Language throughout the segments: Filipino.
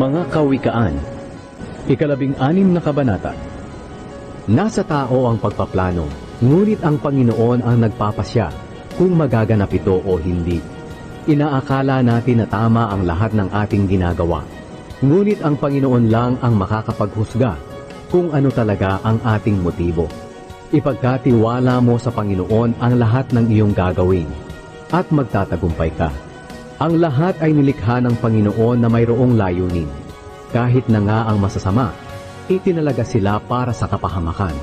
Mga Kawikaan Ikalabing anim na kabanata Nasa tao ang pagpaplano, ngunit ang Panginoon ang nagpapasya kung magaganap ito o hindi. Inaakala natin na tama ang lahat ng ating ginagawa. Ngunit ang Panginoon lang ang makakapaghusga kung ano talaga ang ating motibo. Ipagkatiwala mo sa Panginoon ang lahat ng iyong gagawin at magtatagumpay ka. Ang lahat ay nilikha ng Panginoon na mayroong layunin. Kahit na nga ang masasama, itinalaga sila para sa kapahamakan.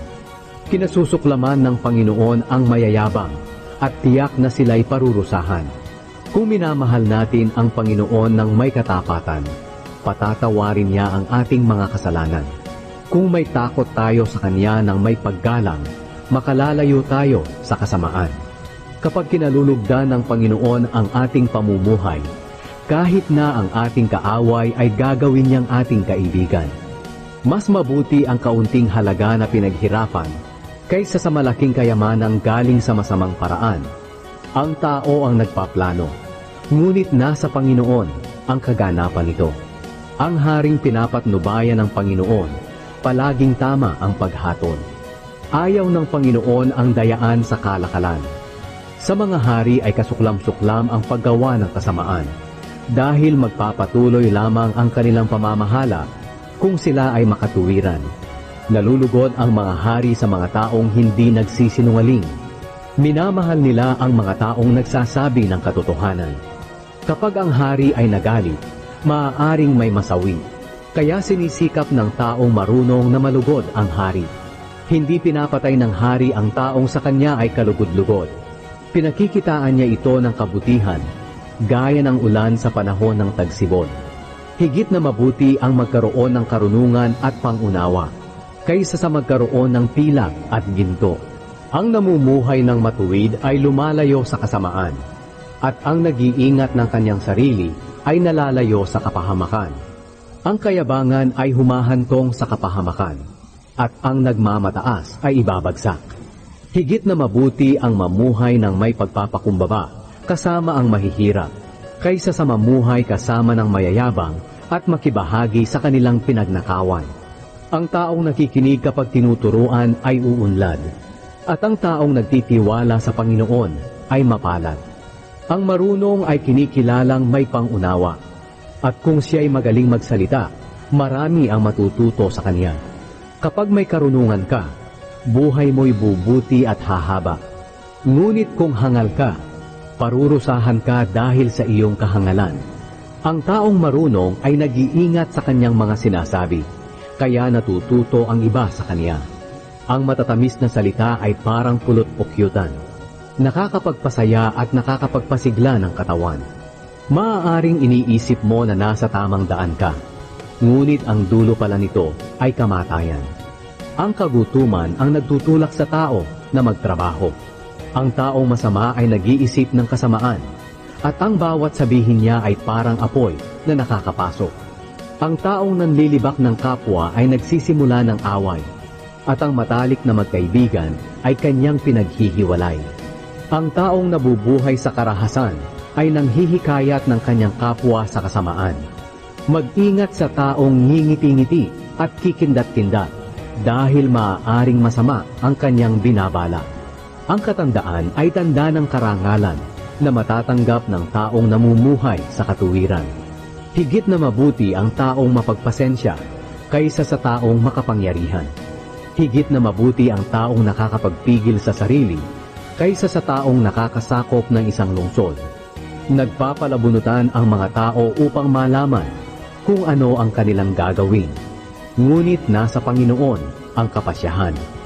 Kinasusuklaman ng Panginoon ang mayayabang at tiyak na sila'y parurusahan. Kung minamahal natin ang Panginoon ng may katapatan, patatawarin niya ang ating mga kasalanan. Kung may takot tayo sa Kanya ng may paggalang, makalalayo tayo sa kasamaan. Kapag kinalulugdan ng Panginoon ang ating pamumuhay, kahit na ang ating kaaway ay gagawin niyang ating kaibigan. Mas mabuti ang kaunting halaga na pinaghirapan kaysa sa malaking kayamanang galing sa masamang paraan. Ang tao ang nagpaplano, ngunit nasa Panginoon ang kaganapan nito. Ang haring pinapatnubayan ng Panginoon, palaging tama ang paghatol. Ayaw ng Panginoon ang dayaan sa kalakalan. Sa mga hari ay kasuklam-suklam ang paggawa ng kasamaan, dahil magpapatuloy lamang ang kanilang pamamahala kung sila ay makatuwiran. Nalulugod ang mga hari sa mga taong hindi nagsisinungaling. Minamahal nila ang mga taong nagsasabi ng katotohanan. Kapag ang hari ay nagalit, maaaring may masawi. Kaya sinisikap ng taong marunong na malugod ang hari. Hindi pinapatay ng hari ang taong sa kanya ay kalugod-lugod. Pinakikitaan niya ito ng kabutihan, gaya ng ulan sa panahon ng tagsibol. Higit na mabuti ang magkaroon ng karunungan at pangunawa, kaysa sa magkaroon ng pilak at ginto. Ang namumuhay ng matuwid ay lumalayo sa kasamaan, at ang nag-iingat ng kanyang sarili ay nalalayo sa kapahamakan. Ang kayabangan ay humahantong sa kapahamakan, at ang nagmamataas ay ibabagsak. Higit na mabuti ang mamuhay ng may pagpapakumbaba kasama ang mahihirap, kaysa sa mamuhay kasama ng mayayabang at makibahagi sa kanilang pinagnakawan. Ang taong nakikinig kapag tinuturuan ay uunlad, at ang taong nagtitiwala sa Panginoon ay mapalad. Ang marunong ay kinikilalang may pangunawa, at kung siya ay magaling magsalita, marami ang matututo sa kanya. Kapag may karunungan ka, buhay mo'y bubuti at hahaba. Ngunit kung hangal ka, parurusahan ka dahil sa iyong kahangalan. Ang taong marunong ay nag-iingat sa kanyang mga sinasabi, kaya natututo ang iba sa kanya. Ang matatamis na salita ay parang pulot o kyutan. Nakakapagpasaya at nakakapagpasigla ng katawan. Maaaring iniisip mo na nasa tamang daan ka, ngunit ang dulo pala nito ay kamatayan. Ang kagutuman ang nagtutulak sa tao na magtrabaho. Ang taong masama ay nag-iisip ng kasamaan, at ang bawat sabihin niya ay parang apoy na nakakapasok. Ang taong nanlilibak ng kapwa ay nagsisimula ng away, at ang matalik na magkaibigan ay kanyang pinaghihiwalay. Ang taong nabubuhay sa karahasan ay nanghihikayat ng kanyang kapwa sa kasamaan. Mag-ingat sa taong ngingiti-ngiti at kikindat-kindat dahil maaaring masama ang kanyang binabala. Ang katandaan ay tanda ng karangalan na matatanggap ng taong namumuhay sa katuwiran. Higit na mabuti ang taong mapagpasensya kaysa sa taong makapangyarihan. Higit na mabuti ang taong nakakapagpigil sa sarili kaysa sa taong nakakasakop ng isang lungsod. Nagpapalabunutan ang mga tao upang malaman kung ano ang kanilang gagawin. Ngunit nasa Panginoon ang kapasyahan.